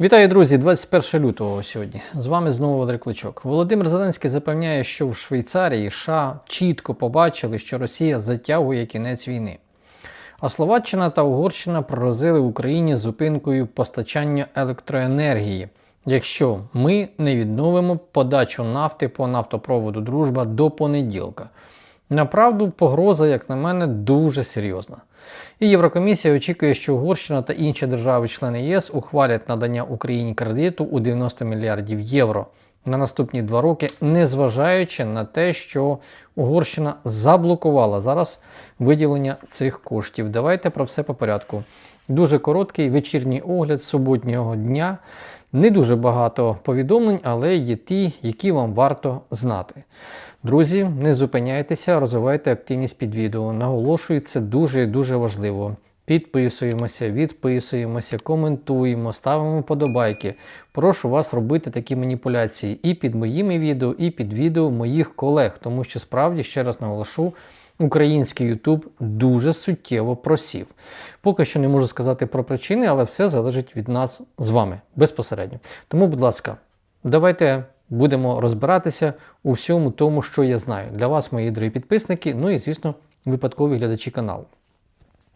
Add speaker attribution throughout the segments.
Speaker 1: Вітаю, друзі! 21 лютого сьогодні. З вами знову Валерій Кличок. Володимир Зеленський запевняє, що в Швейцарії США чітко побачили, що Росія затягує кінець війни. А Словаччина та Угорщина пророзили Україні зупинкою постачання електроенергії, якщо ми не відновимо подачу нафти по нафтопроводу Дружба до понеділка. Направду, погроза, як на мене, дуже серйозна. І Єврокомісія очікує, що Угорщина та інші держави-члени ЄС ухвалять надання Україні кредиту у 90 мільярдів євро на наступні два роки, незважаючи на те, що Угорщина заблокувала зараз виділення цих коштів. Давайте про все по порядку. Дуже короткий вечірній огляд суботнього дня. Не дуже багато повідомлень, але є ті, які вам варто знати. Друзі, не зупиняйтеся, розвивайте активність під відео. Наголошую, це дуже і дуже важливо. Підписуємося, відписуємося, коментуємо, ставимо подобайки. Прошу вас робити такі маніпуляції і під моїми відео, і під відео моїх колег, тому що справді, ще раз наголошу, український YouTube дуже суттєво просів. Поки що не можу сказати про причини, але все залежить від нас з вами безпосередньо. Тому, будь ласка, давайте будемо розбиратися у всьому тому, що я знаю. Для вас, мої дорогі підписники, ну і, звісно, випадкові глядачі каналу.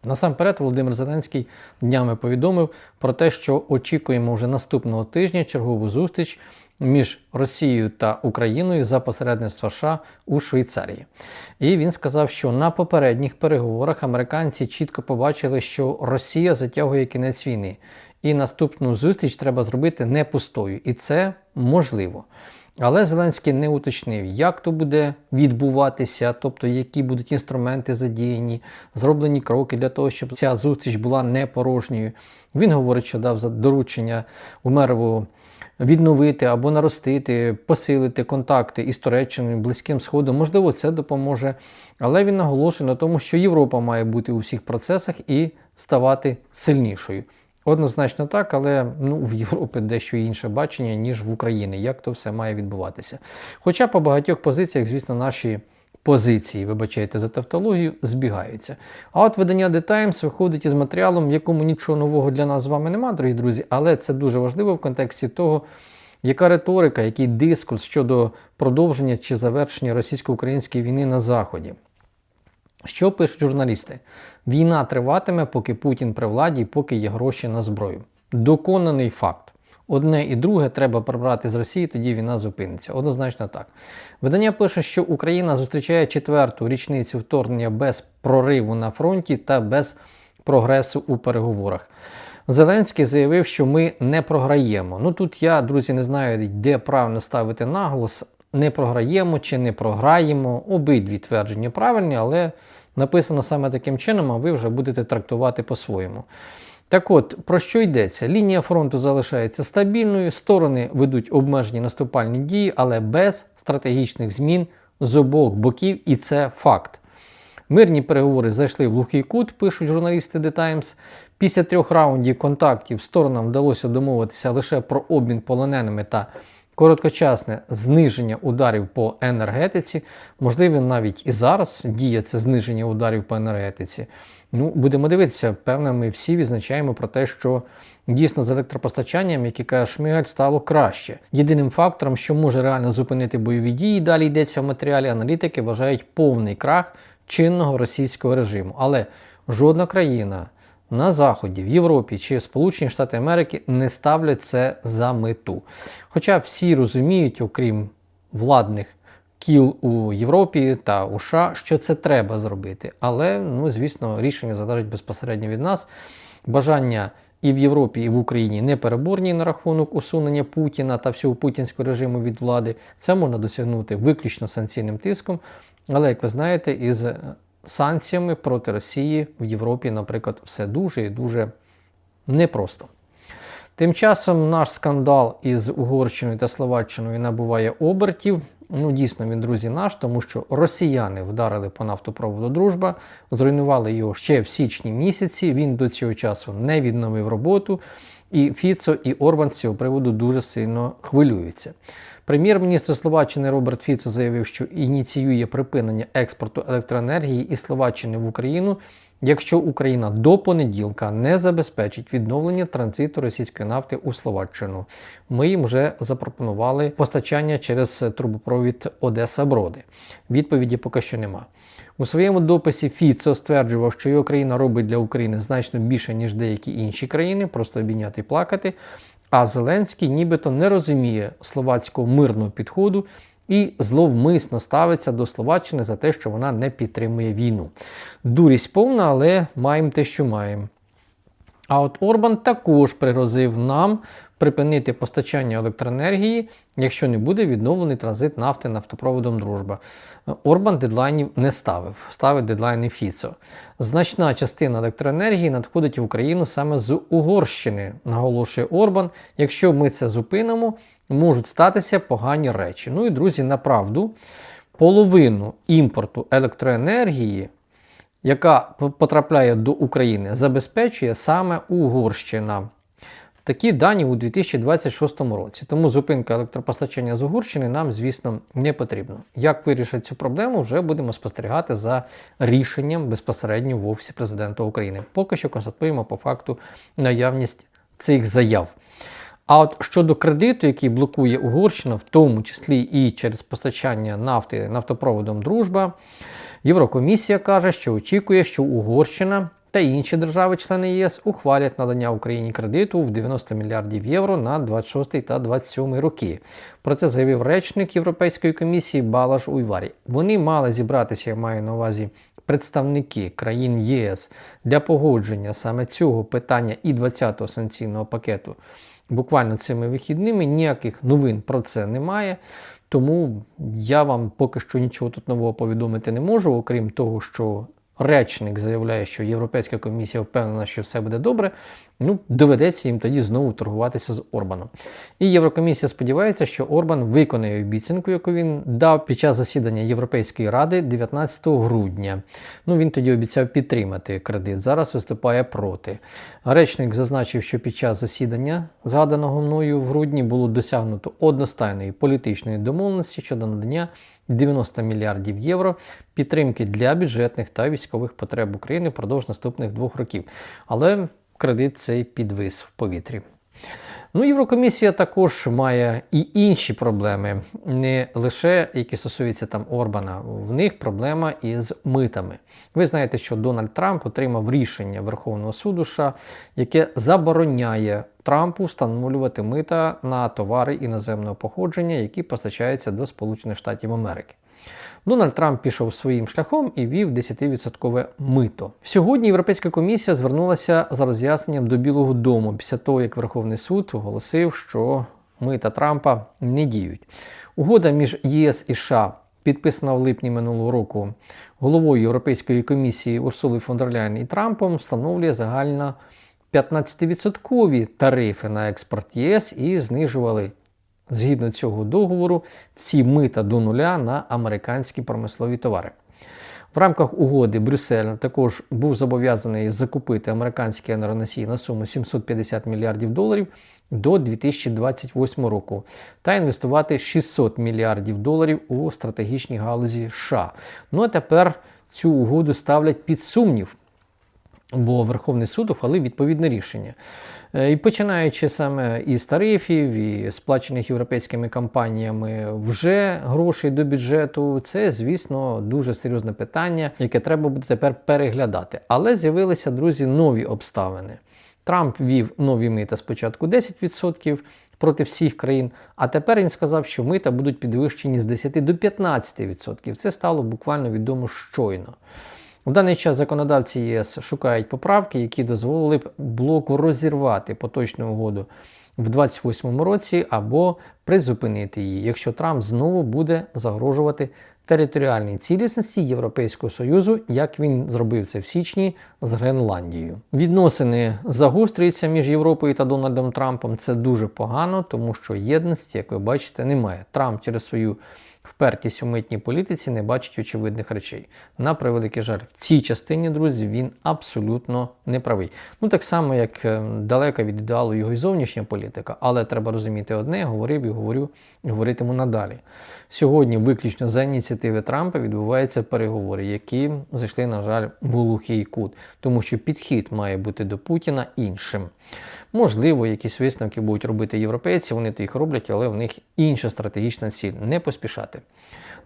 Speaker 1: Насамперед, Володимир Зеленський днями повідомив про те, що очікуємо вже наступного тижня чергову зустріч між Росією та Україною за посередництва США у Швейцарії. І він сказав, що на попередніх переговорах американці чітко побачили, що Росія затягує кінець війни, і наступну зустріч треба зробити не пустою, і це можливо. Але Зеленський не уточнив, як то буде відбуватися, тобто які будуть інструменти задіяні, зроблені кроки для того, щоб ця зустріч була не порожньою. Він говорить, що дав доручення Умерову відновити або наростити, посилити контакти із Туреччиною, Близьким Сходом. Можливо, це допоможе. Але він наголошує на тому, що Європа має бути у всіх процесах і ставати сильнішою. Однозначно так, але ну, в Європі дещо інше бачення, ніж в Україні, як то все має відбуватися. Хоча по багатьох позиціях, звісно, наші позиції, вибачайте за тавтологію, збігаються. А от видання The Times виходить із матеріалом, в якому нічого нового для нас з вами немає, дорогі друзі, але це дуже важливо в контексті того, яка риторика, який дискурс щодо продовження чи завершення російсько-української війни на Заході. Що пишуть журналісти? Війна триватиме, поки Путін при владі і поки є гроші на зброю. Доконаний факт. Одне і друге треба прибрати з Росії, тоді війна зупиниться. Однозначно так. Видання пише, що Україна зустрічає четверту річницю вторгнення без прориву на фронті та без прогресу у переговорах. Зеленський заявив, що ми не програємо. Ну тут я, друзі, не знаю, де правильно ставити наголос. Не програємо чи не програємо. Обидві твердження правильні, але написано саме таким чином, а ви вже будете трактувати по-своєму. Так от, про що йдеться? Лінія фронту залишається стабільною, сторони ведуть обмежені наступальні дії, але без стратегічних змін з обох боків, і це факт. Мирні переговори зайшли в глухий кут, пишуть журналісти The Times. Після трьох раундів контактів сторонам вдалося домовитися лише про обмін полоненими та короткочасне зниження ударів по енергетиці. Можливо, навіть і зараз діє це зниження ударів по енергетиці. Ну, будемо дивитися, певно, ми всі відзначаємо про те, що дійсно з електропостачанням, як і каже Шмигаль, стало краще. Єдиним фактором, що може реально зупинити бойові дії, далі йдеться в матеріалі, аналітики вважають повний крах чинного російського режиму. Але жодна країна на Заході, в Європі чи Сполучені Штати Америки не ставлять це за мету. Хоча всі розуміють, окрім владних кіл у Європі та у США, що це треба зробити. Але, ну, звісно, рішення залежить безпосередньо від нас. Бажання і в Європі, і в Україні не переборні на рахунок усунення Путіна та всього путінського режиму від влади. Це можна досягнути виключно санкційним тиском. Але, як ви знаєте, із санкціями проти Росії в Європі, наприклад, все дуже і дуже непросто. Тим часом наш скандал із Угорщиною та Словаччиною набуває обертів. Ну, дійсно, він, друзі, наш, тому що росіяни вдарили по нафтопроводу Дружба, зруйнували його ще в січні місяці. Він до цього часу не відновив роботу. І Фіцо і Орбан з цього приводу дуже сильно хвилюються. Прем'єр-міністр Словаччини Роберт Фіцо заявив, що ініціює припинення експорту електроенергії із Словаччини в Україну, якщо Україна до понеділка не забезпечить відновлення транзиту російської нафти у Словаччину. Ми їм вже запропонували постачання через трубопровід Одеса Броди. Відповіді поки що нема. У своєму дописі Фіцо стверджував, що його країна робить для України значно більше, ніж деякі інші країни, просто обійняти і плакати. А Зеленський нібито не розуміє словацького мирного підходу і зловмисно ставиться до Словаччини за те, що вона не підтримує війну. Дурість повна, але маємо те, що маємо. А от Орбан також пригрозив нам припинити постачання електроенергії, якщо не буде відновлений транзит нафти нафтопроводом Дружба. Орбан дедлайнів не ставив, ставить дедлайни Фіцо. Значна частина електроенергії надходить в Україну саме з Угорщини, наголошує Орбан. Якщо ми це зупинимо, можуть статися погані речі. Ну і друзі, направду, половину імпорту електроенергії яка потрапляє до України, забезпечує саме Угорщина. Такі дані у 2026 році. Тому зупинка електропостачання з Угорщини нам, звісно, не потрібно. Як вирішать цю проблему, вже будемо спостерігати за рішенням безпосередньо в Офісі президента України. Поки що констатуємо по факту наявність цих заяв. А от щодо кредиту, який блокує Угорщина, в тому числі і через постачання нафти нафтопроводом Дружба, Єврокомісія каже, що очікує, що Угорщина та інші держави-члени ЄС ухвалять надання Україні кредиту в 90 мільярдів євро на 26 та 27 роки. Про це заявив речник Європейської комісії Балаш Уйварі. Вони мали зібратися, я маю на увазі. Представники країн ЄС для погодження саме цього питання і 20-го санкційного пакету буквально цими вихідними. Ніяких новин про це немає. Тому я вам поки що нічого тут нового повідомити не можу, окрім того, що речник заявляє, що Європейська комісія впевнена, що все буде добре. Ну, доведеться їм тоді знову торгуватися з Орбаном. І Єврокомісія сподівається, що Орбан виконає обіцянку, яку він дав під час засідання Європейської ради 19 грудня. Ну, він тоді обіцяв підтримати кредит. Зараз виступає проти. Речник зазначив, що під час засідання, згаданого мною в грудні, було досягнуто одностайної політичної домовленості щодо надання 90 мільярдів євро підтримки для бюджетних та військових потреб України впродовж наступних двох років. Але кредит цей підвис в повітрі. Ну, Єврокомісія також має і інші проблеми, не лише які стосуються там Орбана. В них проблема із митами. Ви знаєте, що Дональд Трамп отримав рішення Верховного суду, США, яке забороняє Трампу встановлювати мита на товари іноземного походження, які постачаються до Сполучених Штатів Америки. Дональд Трамп пішов своїм шляхом і вів 10% мито. Сьогодні Європейська комісія звернулася за роз'ясненням до Білого Дому після того, як Верховний суд оголосив, що мита Трампа не діють. Угода між ЄС і США, підписана в липні минулого року головою Європейської комісії Урсули фон дер і Трампом, встановлює загально 15% тарифи на експорт ЄС і знижували згідно цього договору всі мита до нуля на американські промислові товари. В рамках угоди Брюссель також був зобов'язаний закупити американські енергоносії на суму 750 мільярдів доларів до 2028 року та інвестувати 600 мільярдів доларів у стратегічній галузі США. Ну а тепер цю угоду ставлять під сумнів бо Верховний суд ухвалив відповідне рішення. Е, і починаючи саме із тарифів, і сплачених європейськими компаніями вже грошей до бюджету, це, звісно, дуже серйозне питання, яке треба буде тепер переглядати. Але з'явилися, друзі, нові обставини. Трамп ввів нові мита спочатку 10% проти всіх країн, а тепер він сказав, що мита будуть підвищені з 10 до 15%. Це стало буквально відомо щойно. У даний час законодавці ЄС шукають поправки, які дозволили б блоку розірвати поточну угоду в 2028 році або призупинити її, якщо Трамп знову буде загрожувати територіальній цілісності Європейського Союзу, як він зробив це в січні з Гренландією. Відносини загострюються між Європою та Дональдом Трампом. Це дуже погано, тому що єдності, як ви бачите, немає. Трамп через свою впертість у митній політиці не бачить очевидних речей. На превеликий жаль, в цій частині, друзі, він абсолютно не правий. Ну так само, як е, далека від ідеалу його і зовнішня політика, але треба розуміти одне, говорив його говорю і говоритиму надалі. Сьогодні, виключно за ініціативи Трампа, відбуваються переговори, які зайшли, на жаль, в глухий кут, тому що підхід має бути до Путіна іншим. Можливо, якісь висновки будуть робити європейці, вони то їх роблять, але в них інша стратегічна ціль не поспішати.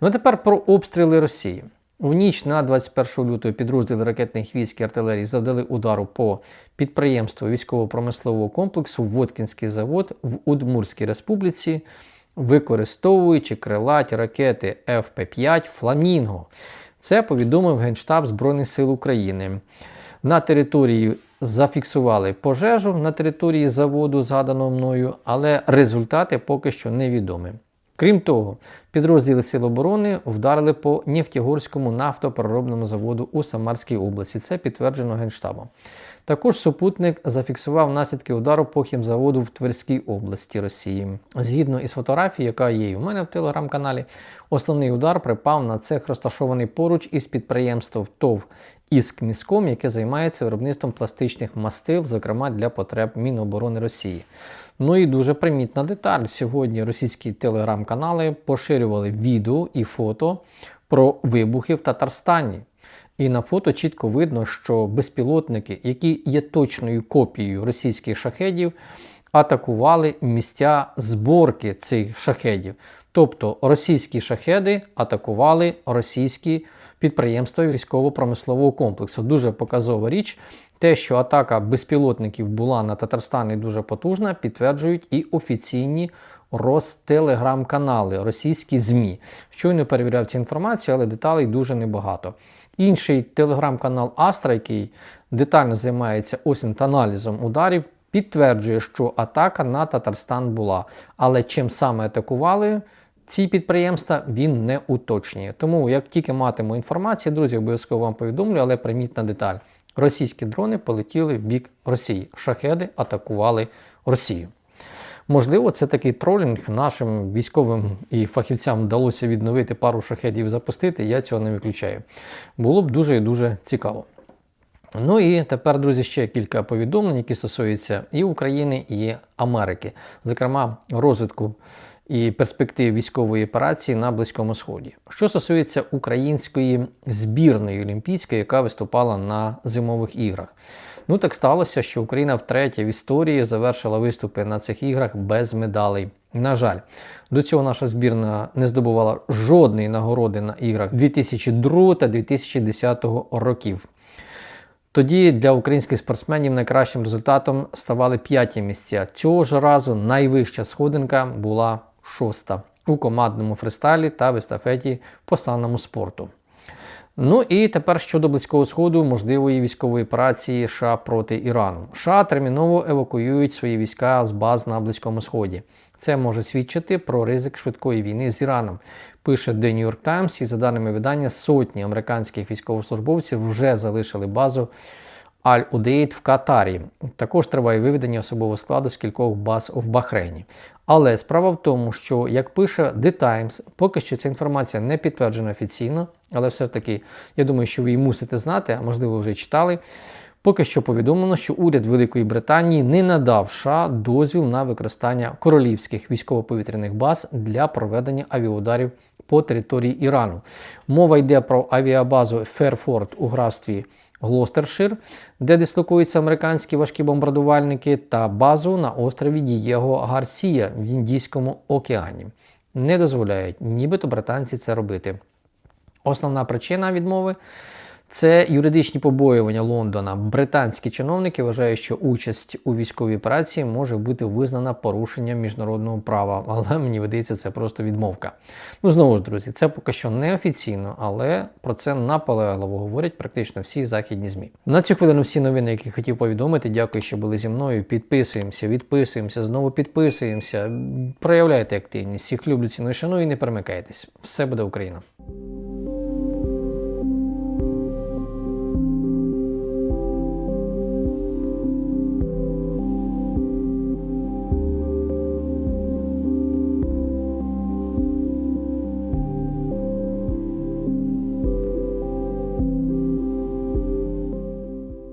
Speaker 1: Ну а тепер про обстріли Росії. В ніч на 21 лютого підрозділи ракетних військ і артилерії завдали удару по підприємству військово-промислового комплексу Воткінський завод в Удмурській республіці, використовуючи крилаті ракети ФП-5 Фламінго. Це повідомив Генштаб Збройних сил України. На території зафіксували пожежу на території заводу, згаданого мною, але результати поки що невідомі. Крім того, підрозділи Сил оборони вдарили по Нефтягорському нафтопереробному заводу у Самарській області. Це підтверджено Генштабом. Також супутник зафіксував наслідки удару по хімзаводу в Тверській області Росії. Згідно із фотографією, яка є в мене в телеграм-каналі, основний удар припав на цех, розташований поруч із підприємством ТОВ «Іскміском», яке займається виробництвом пластичних мастил, зокрема для потреб Міноборони Росії. Ну і дуже примітна деталь. Сьогодні російські телеграм-канали поширювали відео і фото про вибухи в Татарстані. І на фото чітко видно, що безпілотники, які є точною копією російських шахедів, атакували місця зборки цих шахедів. Тобто російські шахеди атакували російські підприємства військово-промислового комплексу. Дуже показова річ. Те, що атака безпілотників була на Татарстан і дуже потужна, підтверджують і офіційні Ростелеграм-канали, російські ЗМІ. Щойно перевіряв цю інформацію, але деталей дуже небагато. Інший телеграм-канал Астра, який детально займається та аналізом ударів, підтверджує, що атака на Татарстан була. Але чим саме атакували ці підприємства, він не уточнює. Тому, як тільки матиму інформацію, друзі, обов'язково вам повідомлю, але примітна деталь. Російські дрони полетіли в бік Росії. Шахеди атакували Росію. Можливо, це такий тролінг нашим військовим і фахівцям вдалося відновити пару шахедів запустити. Я цього не виключаю. Було б дуже і дуже цікаво. Ну і тепер, друзі, ще кілька повідомлень, які стосуються і України, і Америки, зокрема, розвитку і перспектив військової операції на Близькому Сході. Що стосується української збірної олімпійської, яка виступала на зимових іграх. Ну так сталося, що Україна втретє в історії завершила виступи на цих іграх без медалей. На жаль, до цього наша збірна не здобувала жодної нагороди на іграх 2002 та 2010 років. Тоді для українських спортсменів найкращим результатом ставали п'яті місця. Цього ж разу найвища сходинка була шоста у командному фристайлі та в естафеті по санному спорту. Ну і тепер щодо Близького Сходу можливої військової операції США проти Ірану. США терміново евакуюють свої війська з баз на Близькому Сході. Це може свідчити про ризик швидкої війни з Іраном. Пише The New York Times, і за даними видання, сотні американських військовослужбовців вже залишили базу Аль-Удейд в Катарі. Також триває виведення особового складу з кількох баз в Бахрейні. Але справа в тому, що, як пише The Times, поки що ця інформація не підтверджена офіційно, але все ж таки, я думаю, що ви її мусите знати, а можливо вже читали. Поки що повідомлено, що уряд Великої Британії не надав США дозвіл на використання королівських військово-повітряних баз для проведення авіаударів по території Ірану. Мова йде про авіабазу Ферфорд у графстві Глостершир, де дислокуються американські важкі бомбардувальники, та базу на острові Дієго Гарсія в Індійському океані. Не дозволяють, нібито британці це робити. Основна причина відмови це юридичні побоювання Лондона. Британські чиновники вважають, що участь у військовій операції може бути визнана порушенням міжнародного права, але мені видається, це просто відмовка. Ну знову ж, друзі, це поки що не офіційно, але про це наполегливо говорять практично всі західні змі. На цю хвилину всі новини, які хотів повідомити. Дякую, що були зі мною. Підписуємося, відписуємося, знову підписуємося. Проявляйте активність. Всіх люблю ціную шаную і не перемикайтесь. Все буде Україна.